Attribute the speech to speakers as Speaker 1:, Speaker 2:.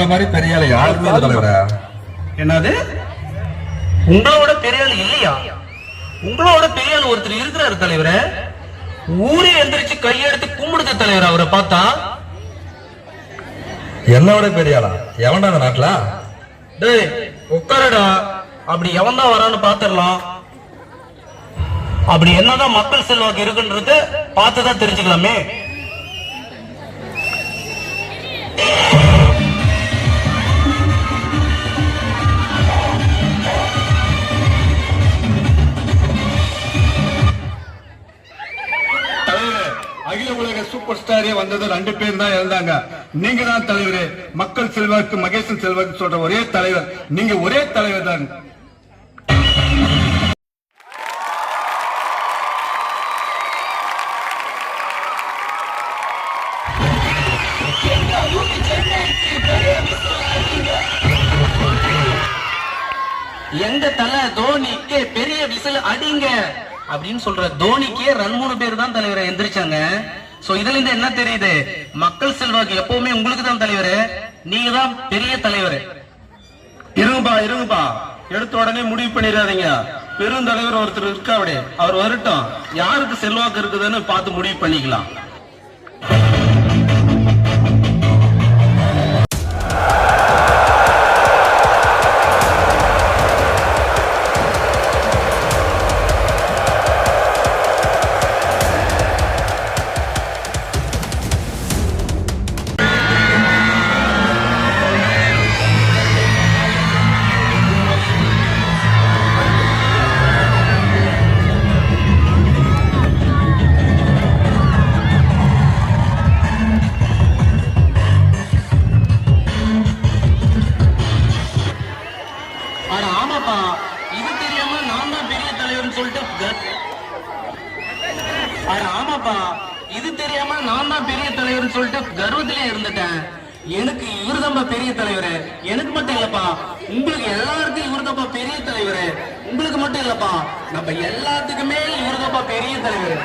Speaker 1: உங்களை மாதிரி பெரிய ஆளு யாருமே தலைவரே.
Speaker 2: என்னது? உங்களோட பெரிய ஆள் இல்லையா? உங்களோட பெரிய ஆள் ஒருத்தர் இருக்கிறாரு தலைவரே. ஊரே எந்திரிச்சு கையெடுத்து கும்பிடுது தலைவர் அவரை பார்த்தா.
Speaker 1: என்னோட பெரிய ஆளா? எவன்டா அந்த நாட்டுல?
Speaker 2: டேய் உட்காருடா. அப்படி எவன் தான் வரான்னு பாத்துடலாம். அப்படி என்னதான் மக்கள் செல்வாக்கு இருக்குன்றது பார்த்துதான் தெரிஞ்சுக்கலாமே.
Speaker 3: அகில உலக சூப்பர் ஸ்டாரே வந்தது ரெண்டு பேர் தான் இருந்தாங்க. நீங்க தான் தலைவர். மக்கள் செல்வாக்கு மகேசன் செல்வாக்கு சொல்ற ஒரே தலைவர். நீங்க ஒரே தலைவர் தான்.
Speaker 2: எங்க தலை தோனிக்கு பெரிய விசில் அடிங்க. அப்படின்னு சொல்ற தோனிக்கே ரன் மூணு பேர் தான் தலைவரை எந்திரிச்சாங்க. சோ இதுல இருந்து என்ன தெரியுது? மக்கள் செல்வாக்கு எப்பவுமே உங்களுக்கு தான் தலைவர் நீங்க தான் பெரிய தலைவர்.
Speaker 3: இருங்கப்பா இருங்கப்பா. எடுத்த உடனே முடிவு பண்ணிடாதீங்க. பெருந்தலைவர் ஒருத்தர் இருக்காவிடே அவர் வரட்டும். யாருக்கு செல்வாக்கு இருக்குதுன்னு பார்த்து முடிவு பண்ணிக்கலாம்.
Speaker 2: பெரிய சொல்லிட்டு அட ஆமாப்பா. இது தெரியாம நான் தான் பெரிய தலைவர்னு சொல்லிட்டு கர்வத்திலே இருந்துட்டேன். எனக்கு இவர்தான்பா பெரிய தலைவர். எனக்கு மட்டும் இல்லப்பா. உங்களுக்கு எல்லாருக்கும் இவர்தான்பா பெரிய தலைவர். உங்களுக்கு மட்டும் இல்லப்பா. நம்ம எல்லாத்துக்குமே இவர்தான்பா பெரிய தலைவர்.